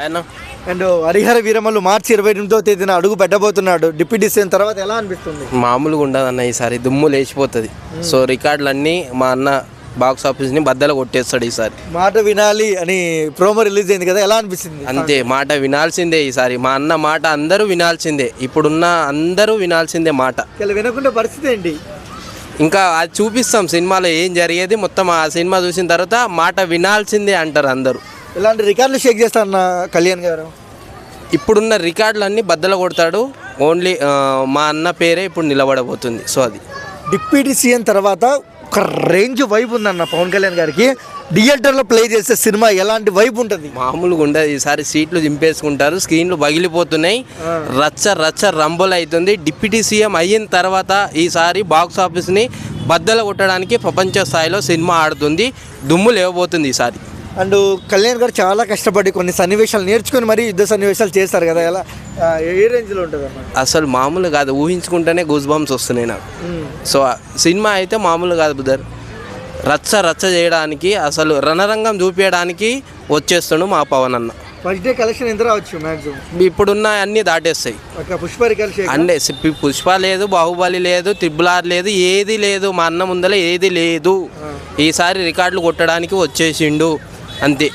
And Harihara Veeramallu మార్చి ఇరవై ఎనిమిదో తేదీన అడుగు పెట్టబోతున్నాడు. డిప్యూటీ సీఎం తర్వాత ఎలా అనిపిస్తుంది? మామూలుగా ఉండదన్న ఈసారి దుమ్ము లేచిపోతుంది. సో రికార్డులన్నీ మా అన్న బాక్స్ ఆఫీస్ని బద్దలు కొట్టేస్తాడు ఈసారి. మాట వినాలి అని ప్రోమో రిలీజ్ అయింది కదా ఎలా అనిపిస్తుంది? అంతే మాట వినాల్సిందే ఈసారి. మా అన్న మాట అందరూ వినాల్సిందే. ఇప్పుడున్న అందరూ వినాల్సిందే మాట. వినకుండా పరిస్థితి ఏంటి? ఇంకా అది చూపిస్తాం సినిమాలో ఏం జరిగేది మొత్తం ఆ సినిమా చూసిన తర్వాత మాట వినాల్సిందే అంటారు అందరూ. ఇలాంటి రికార్డులు షేక్ చేస్తారన్న కళ్యాణ్ గారు. ఇప్పుడున్న రికార్డులన్నీ బద్దలు కొడతాడు. ఓన్లీ మా అన్న పేరే ఇప్పుడు నిలబడబోతుంది. సో అది. డిప్యూటీ సీఎం తర్వాత ఒక రేంజ్ వైబ్ ఉందన్న పవన్ కళ్యాణ్ గారికి. థియేటర్లో ప్లే చేసే సినిమా ఎలాంటి వైబ్ ఉంటుంది? మామూలుగా ఉండదు. ఈసారి సీట్లు దింపేసుకుంటారు. స్క్రీన్లు పగిలిపోతున్నాయి రచ్చ రచ్చ రంబులు అవుతుంది డిప్యూటీ సీఎం అయిన తర్వాత ఈసారి బాక్స్ ఆఫీస్ని బద్దలు కొట్టడానికి ప్రపంచ స్థాయిలో సినిమా ఆడుతుంది. దుమ్ము లేవబోతుంది ఈసారి. అండ్ కళ్యాణ్ గారు చాలా కష్టపడి కొన్ని సన్నివేశాలు నేర్చుకొని మరీ యుద్ధ సన్నివేశాలు చేస్తారు కదా ఎలా? ఏ రేంజ్లో ఉంటుంది అసలు మామూలు కాదు ఊహించుకుంటేనే గూస్ బంప్స్ వస్తున్నాయి నాకు. సో సినిమా అయితే మామూలు కాదు బుదర్ రచ్చ రచ్చ చేయడానికి అసలు రణరంగం చూపించడానికి వచ్చేస్తుండు మా పవన్ అన్న. ఫస్ట్ డే కలెక్షన్ ఎంత రావచ్చు మ్యాక్సిమం ఇప్పుడున్న అన్నీ దాటేస్తాయి. షేక్ అంటే పుష్ప లేదు బాహుబలి లేదు త్రిబుల్ ఆర్ లేదు ఏది లేదు మా అన్న ముందర ఏది లేదు. ఈసారి రికార్డులు కొట్టడానికి వచ్చేసిండు. అంతే